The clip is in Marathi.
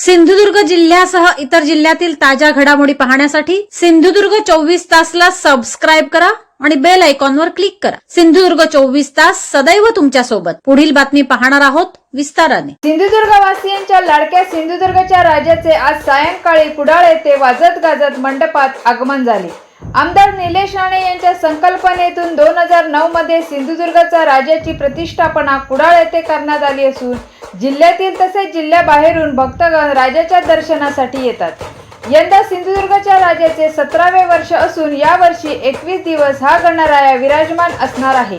सिंधुदुर्ग जिल्ह्यासह इतर जिल्ह्यातील ताज्या घडामोडी पाहण्यासाठी सिंधुदुर्ग चोवीस तासला सबस्क्राईब करा आणि बेल आयकॉनवर क्लिक करा. सिंधुदुर्ग चोवीस तास सदैव तुमच्यासोबत. पुढील बातमी पाहणार आहोत विस्ताराने. सिंधुदुर्गवासियांच्या लाडक्या सिंधुदुर्गच्या राजाचे आज सायंकाळी कुडाळ येथे वाजत गाजत मंडपात आगमन झाले. आमदार निलेश राणे यांच्या संकल्पनेतून दोन हजार नऊ मध्ये सिंधुदुर्गचा राजाची प्रतिष्ठापना कुडाळ येथे करण्यात आली असून जिल्ह्यातील तसेच जिल्ह्याबाहेरून भक्तगण राजाच्या दर्शनासाठी येतात. यंदा सिंधुदुर्गच्या राजाचे सतरावे वर्ष असून यावर्षी एकवीस दिवस हा गणराया विराजमान असणार आहे.